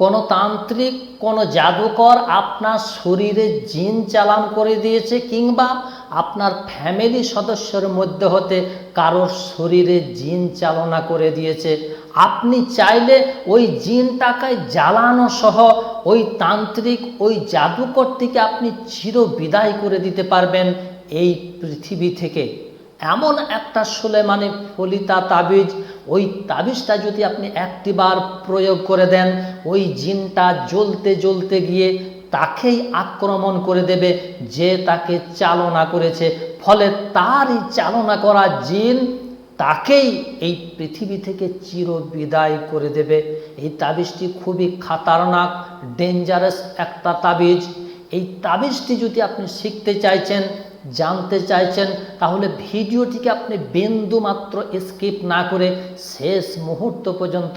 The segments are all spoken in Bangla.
কোনো তান্ত্রিক, কোনো জাদুকর আপনার শরীরে জিন চালান করে দিয়েছে কিংবা আপনার ফ্যামিলি সদস্যের মধ্যে হতে কারোর শরীরে জিন চালনা করে দিয়েছে। আপনি চাইলে ওই জিনটাকে জ্বালানো সহ ওই তান্ত্রিক, ওই জাদুকরটিকে আপনি চির বিদায় করে দিতে পারবেন এই পৃথিবী থেকে। এমন একটা সুলেমানি ফলিতা তাবিজ ওই তাবিজটা যদি আপনি একটিবার প্রয়োগ করে দেন, ওই জিনটা জ্বলতে জ্বলতে গিয়ে তাকেই আক্রমণ করে দেবে যে তাকে চালনা করেছে। ফলে তারই চালনা করা জিন তাকেই এই পৃথিবী থেকে চির বিদায় করে দেবে। এই তাবিজটি খুবই খাতারনাক ডেঞ্জারাস একটা তাবিজ। এই তাবিজটি যদি আপনি শিখতে চাইছেন জানতে চাইছেন, তাহলে ভিডিওটিকে আপনি বিন্দু মাত্র স্কিপ না করে শেষ মুহূর্ত পর্যন্ত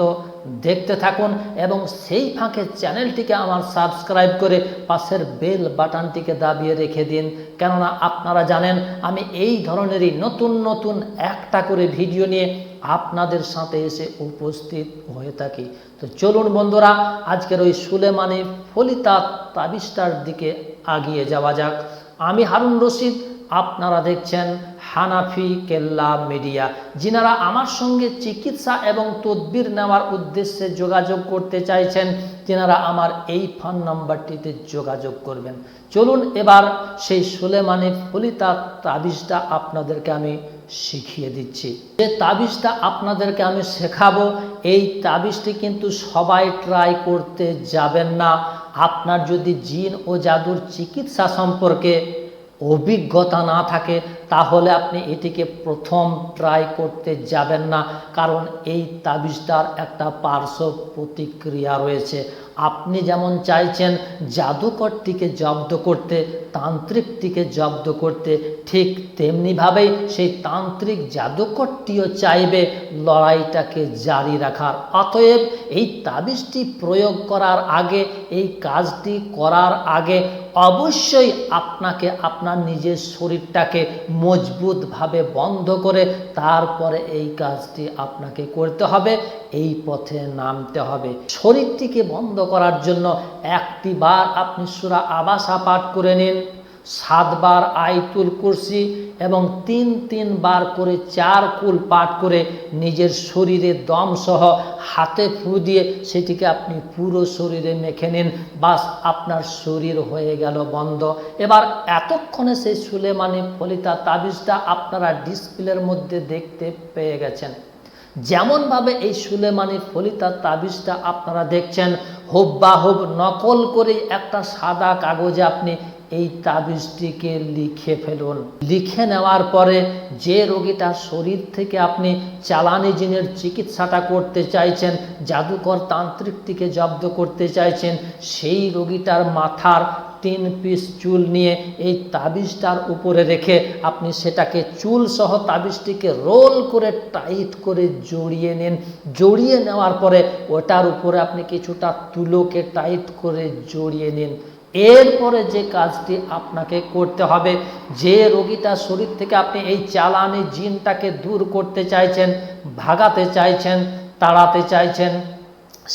দেখতে থাকুন এবং সেই ফাঁকে চ্যানেলটিকে আমার সাবস্ক্রাইব করে পাশের বেল বাটনটিকে দাবিয়ে রেখে দিন। কেননা আপনারা জানেন, আমি এই ধরনেরই নতুন নতুন একটা করে ভিডিও নিয়ে আপনাদের সাথে এসে উপস্থিত হয়ে থাকি। তো চলুন বন্ধুরা, আজকের ওই সুলেমানি ফলিতা তাবিস্টার দিকে আগিয়ে যাওয়া যাক। আমি হারুন রশিদ, আপনারা দেখছেন হানাফি কেল্লা মিডিয়া। যিনারা আমার সঙ্গে চিকিৎসা এবং তদবির নেওয়ার উদ্দেশ্যে যোগাযোগ করতে চাইছেন, তিনারা আমার এই ফোন নাম্বারটিতে যোগাযোগ করবেন। চলুন এবার সেই সুলেমানি ফলিতা তাবিজটা আপনাদেরকে আমি শিখিয়ে দিচ্ছি। যে তাবিজটা আপনাদেরকে আমি শেখাবো এই তাবিজটি কিন্তু সবাই ট্রাই করতে যাবেন না। আপনার যদি জিন ও জাদুর চিকিৎসা সম্পর্কে অভিজ্ঞতা না থাকে, তাহলে আপনি এটিকে প্রথম ট্রাই করতে যাবেন না। কারণ এই তাবিজটার একটা পার্শ্ব প্রতিক্রিয়া রয়েছে। আপনি যেমন চাইছেন জাদুকরটিকে জব্দ করতে, তান্ত্রিকটিকে জব্দ করতে, ঠিক তেমনিভাবেই সেই তান্ত্রিক জাদুকরটিও চাইবে লড়াইটাকে জারি রাখার। অতএব এই তাবিজটি প্রয়োগ করার আগে, এই কাজটি করার আগে অবশ্যই আপনাকে আপনার নিজের শরীরটাকে মজবুতভাবে বন্ধ করে তারপরে এই কাজটি আপনাকে করতে হবে, এই পথে নামতে হবে। শরীরটিকে বন্ধ করার জন্য একটি বার আপনি সুরা আবাসা পাঠ করে নিন, সাতবার আইতুল কুরসি এবং তিন তিন বার করে চার কুল পাঠ করে নিজের শরীরে দম সহ হাতে ফু দিয়ে সেটিকে আপনি পুরো শরীরে মেখে নিন, বাস আপনার শরীর হয়ে গেল বন্ধ। এবার এতক্ষণে সেই সুলেমানি ফলিতা তাবিজটা আপনারা ডিসপ্লের মধ্যে দেখতে পেয়ে গেছেন। যেমনভাবে এই সুলেমানি ফলিতা তাবিজটা আপনারা দেখছেন, হুববাহুব নকল করে একটা সাদা কাগজে আপনি এই তাবিজটিকে লিখে ফেলুন। লিখে নেওয়ার পরে যে রোগীটা শরীর থেকে আপনি চালানি জিনের চিকিৎসাটা করতে চাইছেন, জাদুকর তান্ত্রিকটিকে জব্দ করতে চাইছেন, সেই রোগীটার মাথার তিন পিস চুল নিয়ে এই তাবিজটার উপরে রেখে আপনি সেটাকে চুল সহ তাবিজটিকে রোল করে টাইট করে জড়িয়ে নিন। জড়িয়ে নেওয়ার পরে ওটার উপরে আপনি কিছুটা তুলোকে টাইট করে জড়িয়ে নিন। এরপরে যে কাজটি আপনাকে করতে হবে, যে রোগীটার শরীর থেকে আপনি এই চালানি জিনটাকে দূর করতে চাইছেন, ভাগাতে চাইছেন, তাড়াতে চাইছেন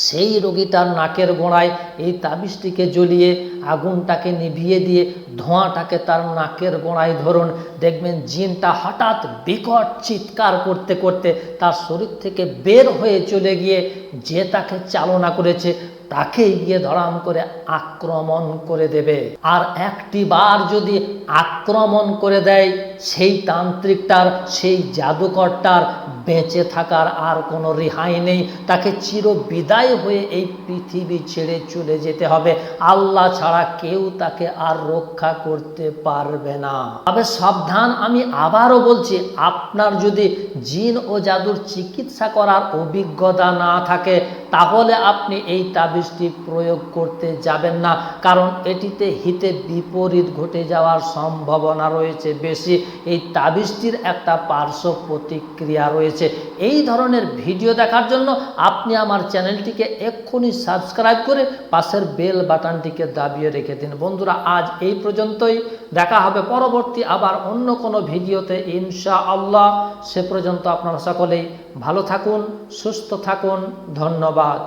সেই রোগীটার নাকের গোড়ায় এই তাবিজটিকে জ্বলিয়ে আগুনটাকে নিভিয়ে দিয়ে ধোঁয়াটাকে তার নাকের গোড়ায় ধরুন। দেখবেন জিনটা হঠাৎ বিকট চিৎকার করতে করতে তার শরীর থেকে বের হয়ে চলে গিয়ে যে তাকে চালনা করেছে তাকেই গিয়ে ধরাম করে আক্রমণ করে দেবে। আর একটি বার যদি আক্রমণ করে দেয়, সেই তান্ত্রিকটার, সেই জাদুকরটার বেঁচে থাকার আর কোনো রেহাই নেই। তাকে চির বিদায় হয়ে এই পৃথিবী ছেড়ে চলে যেতে হবে। আল্লাহ ছাড়া কেউ তাকে আর রক্ষা করতে পারবে না। তবে সাবধান, আমি আবারও বলছি, আপনার যদি জিন ও জাদুর চিকিৎসা করার অভিজ্ঞতা না থাকে, তাহলে আপনি এই তাবিজটি প্রয়োগ করতে যাবেন না, কারণ এটিতে হিতে বিপরীত ঘটে যাওয়ার সম্ভাবনা রয়েছে। বেশি এই তাবিজটির একটা পার্শ্ব প্রতিক্রিয়া রয়েছে। এই ধরনের ভিডিও দেখার জন্য আপনি আমার চ্যানেলটিকে এক্ষুনি সাবস্ক্রাইব করে পাশের বেল বাটনটিকে দাবিয়ে রেখে দিন। বন্ধুরা, আজ এই পর্যন্তই। দেখা হবে পরবর্তী আবার অন্য কোনো ভিডিওতে। ইনশা আল্লাহ সে পর্যন্ত আপনারা সকলেই ভালো থাকুন, সুস্থ থাকুন। ধন্যবাদ।